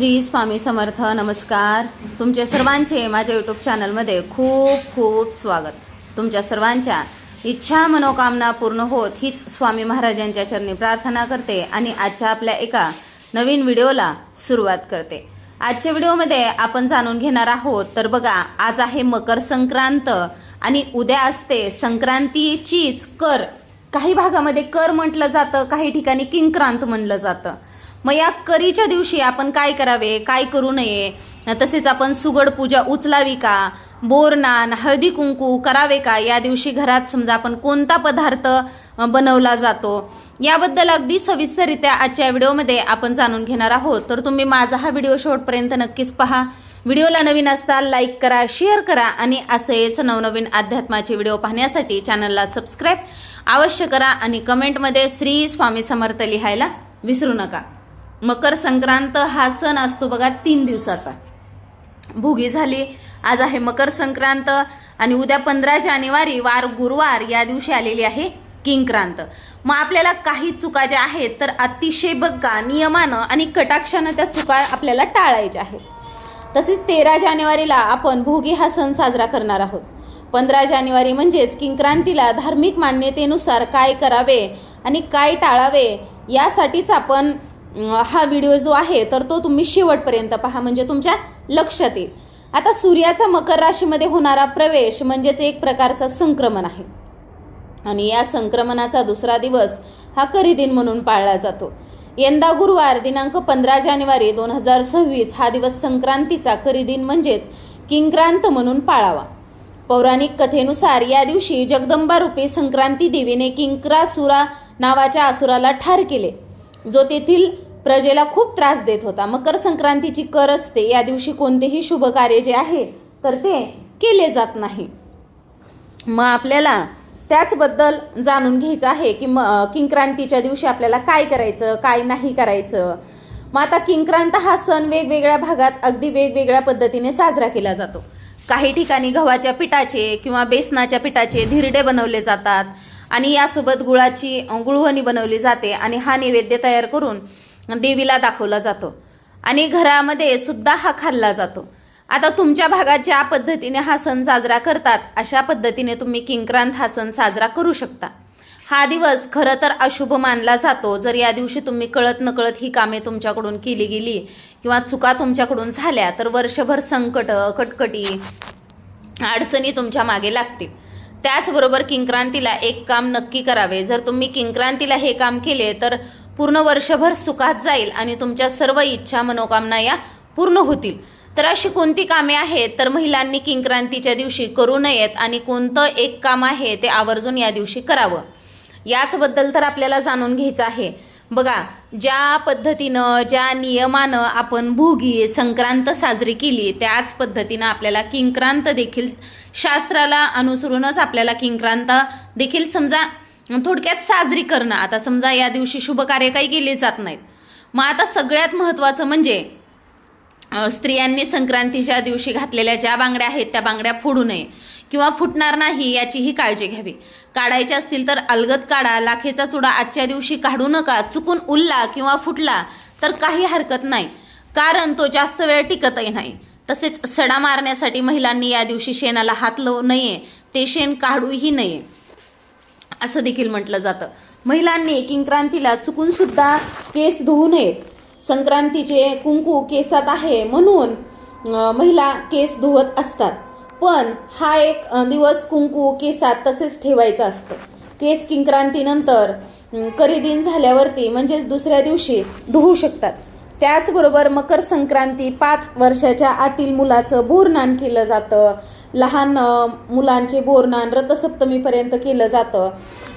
श्री स्वामी समर्थ नमस्कार. तुमचे सर्वांचे माझ्या यूट्यूब चॅनलमध्ये खूप खूप स्वागत. तुमच्या सर्वांच्या इच्छा मनोकामना पूर्ण होत हीच स्वामी महाराजांच्या चरणी प्रार्थना करते आणि आजच्या आपल्या एका नवीन व्हिडिओला सुरुवात करते. आजच्या व्हिडिओमध्ये आपण जाणून घेणार आहोत तर बघा आज आहे मकर संक्रांत आणि उद्या असते संक्रांतीचीच कर. काही भागामध्ये कर म्हटलं जातं काही ठिकाणी किंक्रांत म्हणलं जातं. मग या करीच्या दिवशी आपण काय करावे? काय करू नये? तसेच आपण सुगड पूजा उचलावी का? बोरनान हळदी कुंकू करावे का? या दिवशी घरात समजा आपण कोणता पदार्थ बनवला जातो? याबद्दल अगदी सविस्तररित्या आजच्या व्हिडिओमध्ये आपण जाणून घेणार आहोत. तर तुम्ही माझा हा व्हिडिओ शेवटपर्यंत नक्कीच पहा. व्हिडिओला नवीन असता लाईक करा शेअर करा आणि असेच नवनवीन अध्यात्माचे व्हिडिओ पाहण्यासाठी चॅनलला सबस्क्राईब अवश्य करा आणि कमेंटमध्ये श्री स्वामी समर्थ लिहायला विसरू नका. मकर संक्रांत हा सण असतो बघा तीन दिवसाचा. भोगी झाली आज आहे मकर संक्रांत आणि उद्या पंधरा जानेवारी वार गुरुवार या दिवशी आलेली आहे किंक्रांत. मग आपल्याला काही चुका ज्या आहेत तर अतिशय बघा नियमानं आणि कटाक्षानं त्या चुका आपल्याला टाळायच्या आहेत. तसेच तेरा जानेवारीला आपण भोगी हा सण साजरा करणार आहोत. पंधरा जानेवारी म्हणजेच किंक्रांतीला धार्मिक मान्यतेनुसार काय करावे आणि काय टाळावे यासाठीच आपण हा व्हिडिओ जो आहे तर तो तुम्ही शेवटपर्यंत पहा म्हणजे तुमच्या लक्षात येईल. आता सूर्याचा मकर राशीमध्ये होणारा प्रवेश म्हणजेच एक प्रकारचं संक्रमण आहे. आणि या संक्रमणाचा दुसरा दिवस हा करी दिन म्हणून पाळला जातो. यंदा गुरुवार दिनांक पंधरा जानेवारी दोन हजार सव्वीस हा दिवस संक्रांतीचा करी दिन म्हणजेच किंक्रांत म्हणून पाळावा. पौराणिक कथेनुसार या दिवशी जगदंबारूपी संक्रांती देवीने किंक्रासुरा नावाच्या असुराला ठार केले. जो तेथील प्रजेला खूप त्रास देत होता. मकर संक्रांतीची कर असते या दिवशी कोणतेही शुभ कार्य जे आहे तर ते केले जात नाही. मग आपल्याला त्याचबद्दल जाणून घ्यायचं आहे की म किंक्रांतीच्या दिवशी आपल्याला काय करायचं काय नाही करायचं? मग आता किंक्रांत हा सण वेगवेगळ्या भागात अगदी वेगवेगळ्या पद्धतीने साजरा केला जातो. काही ठिकाणी गव्हाच्या पिठाचे किंवा बेसनाच्या पिठाचे धिरडे बनवले जातात. आणि यासोबत गुळाची गुळवणी बनवली जाते आणि हा नैवेद्य तयार करून देवीला दाखवला जातो. आणि घरामध्ये सुद्धा हा खाल्ला जातो. आता तुमच्या भागात ज्या पद्धतीने हा सण साजरा करतात अशा पद्धतीने तुम्ही किंक्रांत हा सण साजरा करू शकता. हा दिवस खरं तर अशुभ मानला जातो. जर या दिवशी तुम्ही कळत नकळत ही कामे तुमच्याकडून केली गेली किंवा चुका तुमच्याकडून झाल्या तर वर्षभर संकट कटकटी अडचणी तुमच्या मागे लागतील. त्याचबरोबर किंक्रांतीला एक काम नक्की करावे. जर तुम्ही किंक्रांतीला हे काम केले तर पूर्ण वर्षभर सुखात जाईल आणि तुमच्या सर्व इच्छा मनोकामना या पूर्ण होतील. तर अशी कोणती कामे आहेत? तर महिलांनी किंक्रांतीच्या दिवशी करू नयेत आणि कोणतं एक काम आहे ते आवर्जून या दिवशी करावं. याचबद्दल तर आपल्याला जाणून घ्यायचं आहे. बघा ज्या पद्धतीनं ज्या नियमानं आपण भोगी संक्रांत साजरी केली त्याच पद्धतीनं आपल्याला किंक्रांत देखील शास्त्राला अनुसरूनच आपल्याला किंक्रांत देखील समजा थोडक्यात साजरी करणं. आता समजा या दिवशी शुभ कार्य काही केले जात नाहीत. मग आता सगळ्यात महत्त्वाचं म्हणजे स्त्रियांनी संक्रांतीच्या दिवशी घातलेल्या ज्या बांगड्या आहेत त्या बांगड्या फोडू नये. किंवा फुटणार नाही याचीही काळजी घ्यावी. काढायचे असतील तर अलगद काढा लाखेचा चुडा आजच्या दिवशी काढू नका चुकून उरला किंवा फुटला तर काही हरकत नाही कारण तो जास्त वेळ टिकतही नाही. तसेच सडा मारण्यासाठी महिलांनी या दिवशी शेणाला हात लावू नये ते शेण काढूही नये. असं देखील म्हटलं जातं. महिलांनी किंक्रांतीला चुकून सुद्धा केस धुवू नयेत. संक्रांतीचे कुंकू केसात आहे म्हणून महिला केस धुवत असतात. पण हा एक दिवस कुंकू केसात तसेच ठेवायचं असतं. केस किंक्रांतीनंतर करीदिन झाल्यावरती म्हणजेच दुसऱ्या दिवशी धुवू शकतात. त्याचबरोबर मकर संक्रांती पाच वर्षाच्या आतील मुलाचं बोरनान केलं जातं. लहान मुलांचे बोरनान रथसप्तमीपर्यंत केलं जातं.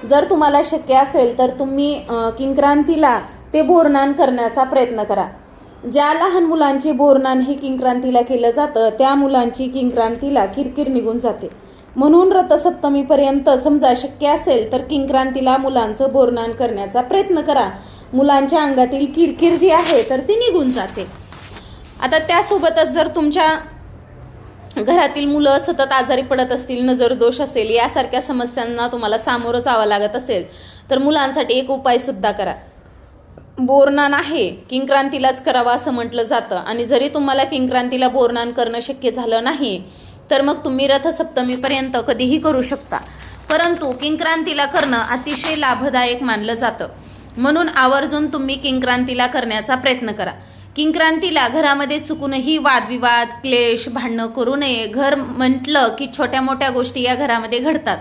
जर तुम्हाला शक्य असेल तर तुम्ही किंक्रांतीला ते बोरनान करण्याचा प्रयत्न करा. ज्या लहान मुलांचे बोरनान हे किंक्रांतीला केलं जातं त्या मुलांची किंक्रांतीला किरकिर निघून जाते. म्हणून रथसप्तमीपर्यंत समजा शक्य असेल तर किंक्रांतीला मुलांचं बोरनान करण्याचा प्रयत्न करा. मुलांच्या अंगातील किरकिर जी आहे तर ती निघून जाते. आता त्यासोबतच जर तुमच्या घरातील मुलं सतत आजारी पडत असतील नजर दोष असेल यासारख्या समस्यांना तुम्हाला सामोरं जावं लागत असेल तर मुलांसाठी एक उपाय सुद्धा करा. बोरनान आहे किंक्रांतीलाच करावा असं म्हटलं जातं. आणि जरी तुम्हाला किंक्रांतीला बोरनान करणं शक्य झालं नाही तर मग तुम्ही रथसप्तमीपर्यंत कधीही करू शकता. परंतु किंक्रांतीला करणं अतिशय लाभदायक मानलं जातं. म्हणून आवर्जून तुम्ही किंक्रांतीला करण्याचा प्रयत्न करा. किंक्रांतीला घरामध्ये चुकूनही वादविवाद क्लेश भांडणं करू नये. घर म्हटलं की छोट्या मोठ्या गोष्टी या घरामध्ये घडतात.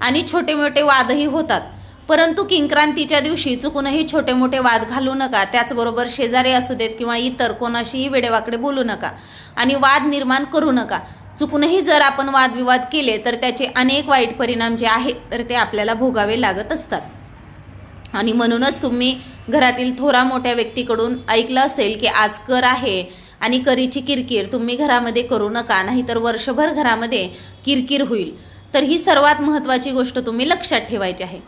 आणि छोटे मोठे वादही होतात. परंतु किंक्रांतीच्या दिवशी चुकूनही छोटे मोठे वाद घालू नका. त्याचबरोबर शेजारी असू देत किंवा इतर कोणाशीही वेडेवाकडे बोलू नका आणि वाद निर्माण करू नका. चुकूनही जर आपण वादविवाद केले तर त्याचे अनेक वाईट परिणाम जे आहेत तर ते आपल्याला भोगावे लागत असतात. आणि म्हणूनच तुम्ही घरातील थोरा मोठ्या व्यक्तीकडून ऐकलं असेल की आज कर आहे आणि करीची किरकिर तुम्ही घरामध्ये करू नका नाहीतर वर्षभर घरामध्ये किरकिर होईल. तर ही सर्वात महत्त्वाची गोष्ट तुम्ही लक्षात ठेवायची आहे.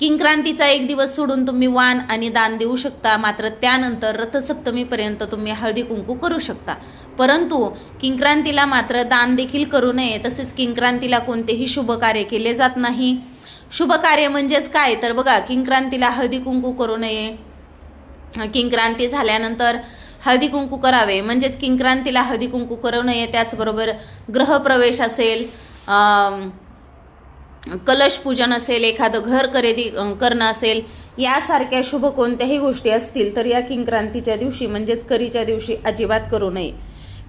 किंक्रांतीचा एक दिवस सोडून तुम्ही वाण आणि दान देऊ शकता. मात्र त्यानंतर रथसप्तमीपर्यंत तुम्ही हळदी कुंकू करू शकता. परंतु किंक्रांतीला मात्र दान देखील करू नये. तसेच किंक्रांतीला कोणतेही शुभ कार्य केले जात नाही. शुभ कार्य म्हणजेच काय? तर बघा किंक्रांतीला हळदी कुंकू करू नये. किंक्रांती झाल्यानंतर हळदी कुंकू करावे. म्हणजेच किंक्रांतीला हळदी कुंकू करू नये. त्याचबरोबर ग्रहप्रवेश असेल कलश पूजन असेल एखादं घर खरेदी करणं असेल यासारख्या शुभ कोणत्याही गोष्टी असतील तर या किंक्रांतीच्या दिवशी म्हणजेच करीच्या दिवशी अजिबात करू नये.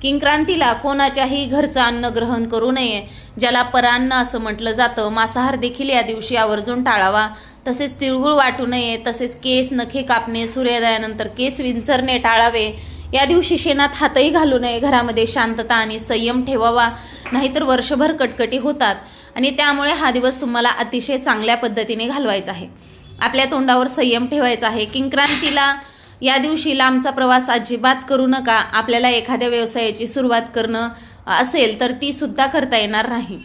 किंक्रांतीला कोणाच्याही घरचं अन्न ग्रहण करू नये ज्याला परान्न असं म्हटलं जातं. मांसाहार देखील या दिवशी आवर्जून टाळावा. तसेच तिळगुळ वाटू नये तसेच केस नखे कापणे सूर्योदयानंतर केस विंचरणे टाळावे. या दिवशी शेणात हातही घालू नये घरामध्ये शांतता आणि संयम ठेवावा. नाहीतर वर्षभर कटकटी होतात. आणि त्यामुळे हा दिवस तुम्हाला अतिशय चांगल्या पद्धतीने घालवायचा आहे. आपल्या तोंडावर संयम ठेवायचा आहे. किंक्रांतीला या दिवशी लांबचा प्रवास अजिबात करू नका. आपल्याला एखाद्या व्यवसायाची सुरुवात करणं असेल तर ती सुद्धा करता येणार नाही.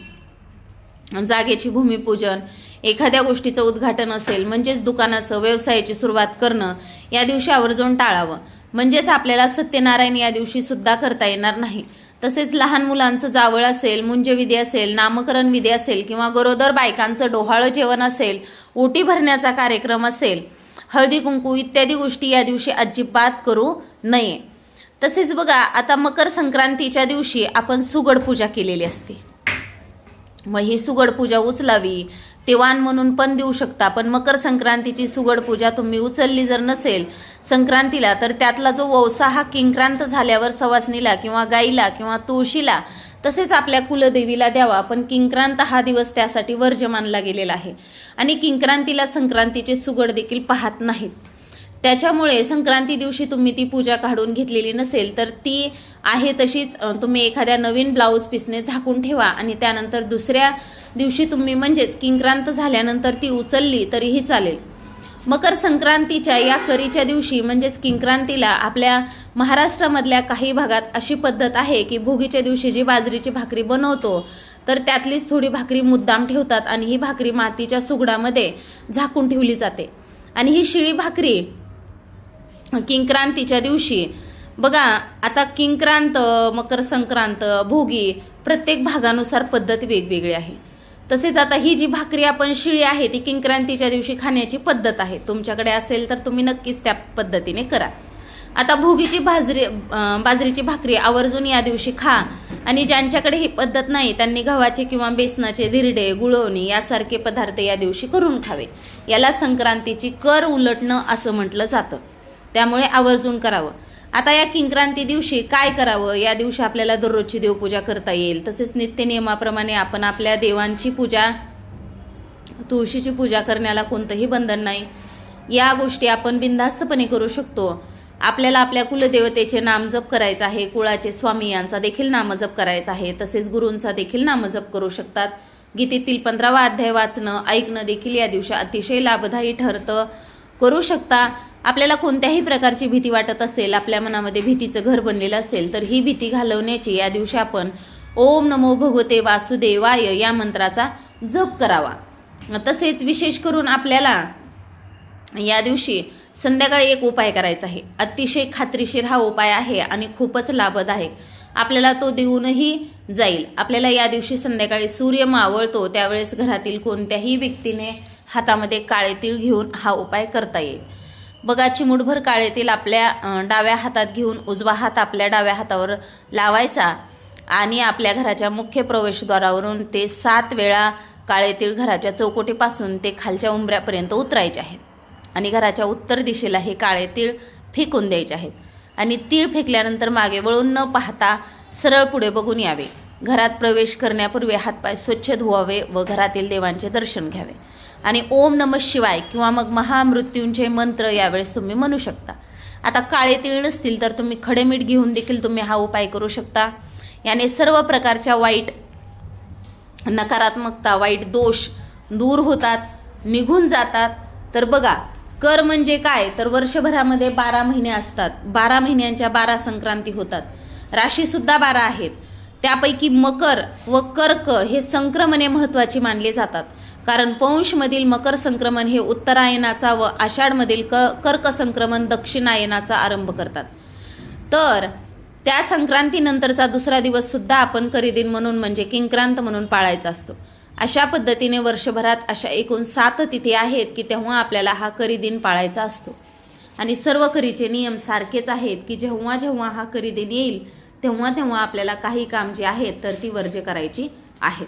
जागेची भूमिपूजन एखाद्या गोष्टीचं उद्घाटन असेल म्हणजेच दुकानाचं व्यवसायाची सुरुवात करणं या दिवशी आवर्जून टाळावं. म्हणजेच आपल्याला सत्यनारायण या दिवशी सुद्धा करता येणार नाही. तसेच लहान मुलांचं जावळ असेल मुंजविधी असेल नामकरण विधी असेल किंवा गरोदर बायकांचं डोहाळं जेवण असेल ओटी भरण्याचा कार्यक्रम असेल हळदी कुंकू इत्यादी गोष्टी या दिवशी अजिबात करू नये. तसेच बघा आता मकर संक्रांतीच्या दिवशी आपण सुगड पूजा केलेली असते. मग ही सुगड पूजा उचलावी तेवान म्हणून पण देऊ शकता. पण मकर संक्रांतीची सुगड पूजा तुम्ही उचलली जर नसेल संक्रांतीला तर त्यातला जो वौसा हा किंक्रांत झाल्यावर सवासनीला किंवा गाईला किंवा तुळशीला तसेच आपल्या कुलदेवीला द्यावा. पण किंक्रांत हा दिवस त्यासाठी वर्ज मानला गेलेला आहे. आणि किंक्रांतीला संक्रांतीचे सुगड देखील पाहत नाहीत. त्याच्यामुळे संक्रांती दिवशी तुम्ही ती पूजा काढून घेतलेली नसेल तर ती आहे तशीच. तुम्ही एखाद्या नवीन ब्लाऊज पीसने झाकून ठेवा आणि त्यानंतर दुसऱ्या दिवशी तुम्ही म्हणजेच किंक्रांत झाल्यानंतर ती उचलली तरीही चालेल. मकर संक्रांतीच्या या करीच्या दिवशी म्हणजेच किंक्रांतीला आपल्या महाराष्ट्रामधल्या काही भागात अशी पद्धत आहे की भोगीच्या दिवशी जी बाजरीची भाकरी बनवतो तर त्यातलीच थोडी भाकरी मुद्दाम ठेवतात आणि ही भाकरी मातीच्या सुगडामध्ये झाकून ठेवली जाते. आणि ही शिळी भाकरी किंक्रांतीच्या दिवशी बघा आता किंक्रांत मकर संक्रांत भोगी प्रत्येक भागानुसार पद्धत वेगवेगळी आहे. तसेच आता ही जी भाकरी आपण शिळी आहे ती किंक्रांतीच्या दिवशी खाण्याची पद्धत आहे. तुमच्याकडे असेल तर तुम्ही नक्कीच त्या पद्धतीने करा. आता भोगीची बाजरी बाजरीची भाकरी आवर्जून या दिवशी खा आणि ज्यांच्याकडे ही पद्धत नाही त्यांनी गव्हाचे किंवा बेसनाचे धिरडे गुळवणी यासारखे पदार्थ या दिवशी करून खावे. याला संक्रांतीची कर उलटणं असं म्हटलं जातं. त्यामुळे आवर्जून करावं. आता या किंक्रांती दिवशी काय करावं? या दिवशी आपल्याला दररोजची देवपूजा करता येईल. तसेच नित्य नियमाप्रमाणे आपण आपल्या देवांची पूजा तुळशीची पूजा करण्याला कोणतंही बंधन नाही. या गोष्टी आपण बिनधास्तपणे करू शकतो. आपल्याला आपल्या कुलदेवतेचे नामजप करायचं आहे. कुळाचे स्वामी यांचा देखील नामजप करायचा आहे. तसेच गुरूंचा देखील नामजप करू शकतात. गीतेतील पंधरावा अध्याय वाचणं ऐकणं देखील या दिवशी अतिशय लाभदायी ठरतं. करू शकता. आपल्याला कोणत्याही प्रकारची भीती वाटत असेल आपल्या मनामध्ये भीतीचं घर बनलेलं असेल तर ही भीती घालवण्याची या दिवशी आपण ओम नमो भगवते वासुदेवाय या मंत्राचा जप करावा. तसेच विशेष करून आपल्याला या दिवशी संध्याकाळी एक उपाय करायचा आहे. अतिशय खात्रीशीर हा उपाय आहे आणि खूपच लाभदायक. आपल्याला तो देऊनही जाईल. आपल्याला या दिवशी संध्याकाळी सूर्य मावळतो त्यावेळेस घरातील कोणत्याही व्यक्तीने हातामध्ये काळे तीळ घेऊन हा उपाय करता येईल. बघा चिमुटभर काळे तेल आपल्या डाव्या हातात घेऊन उजवा हात आपल्या डाव्या हातावर लावायचा आणि आपल्या घराच्या मुख्य प्रवेशद्वारावरून ते सात वेळा काळे तीळ घराच्या चौकोटीपासून ते खालच्या उंबऱ्यापर्यंत उतरायचे आहेत. आणि घराच्या उत्तर दिशेला हे काळे तीळ फेकून द्यायचे आहेत. आणि तीळ फेकल्यानंतर मागे वळून न पाहता सरळ पुढे बघून यावे. घरात प्रवेश करण्यापूर्वी हातपाय स्वच्छ धुवावे व घरातील देवांचे दर्शन घ्यावे. आणि ओम नम शिवाय किंवा मग महामृत्यूंचे मंत्र यावेळेस तुम्ही म्हणू शकता. आता काळे तीळ नसतील तर तुम्ही खडे मीठ घेऊन देखील तुम्ही हा उपाय करू शकता. याने सर्व प्रकारच्या वाईट नकारात्मकता वाईट दोष दूर होतात निघून जातात. तर बघा कर म्हणजे काय? तर वर्षभरामध्ये बारा महिने असतात. बारा महिन्यांच्या बारा संक्रांती होतात. राशीसुद्धा बारा आहेत. त्यापैकी मकर व कर्क हे संक्रमणे महत्त्वाची मानले जातात. कारण पौंशमधील मकर संक्रमण हे उत्तरायणाचा व आषाढमधील क कर्क संक्रमण दक्षिणायनाचा आरंभ करतात. तर त्या संक्रांतीनंतरचा दुसरा दिवस सुद्धा आपण करी म्हणून म्हणजे किंक्रांत म्हणून पाळायचा असतो. अशा पद्धतीने वर्षभरात अशा एकूण सात तिथी आहेत की तेव्हा आपल्याला हा करिदिन पाळायचा असतो. आणि सर्व करीचे नियम सारखेच आहेत की जेव्हा जेव्हा हा करिदिन येईल तेव्हा तेव्हा आपल्याला काही काम जे आहेत तर ती वर्ज करायची आहेत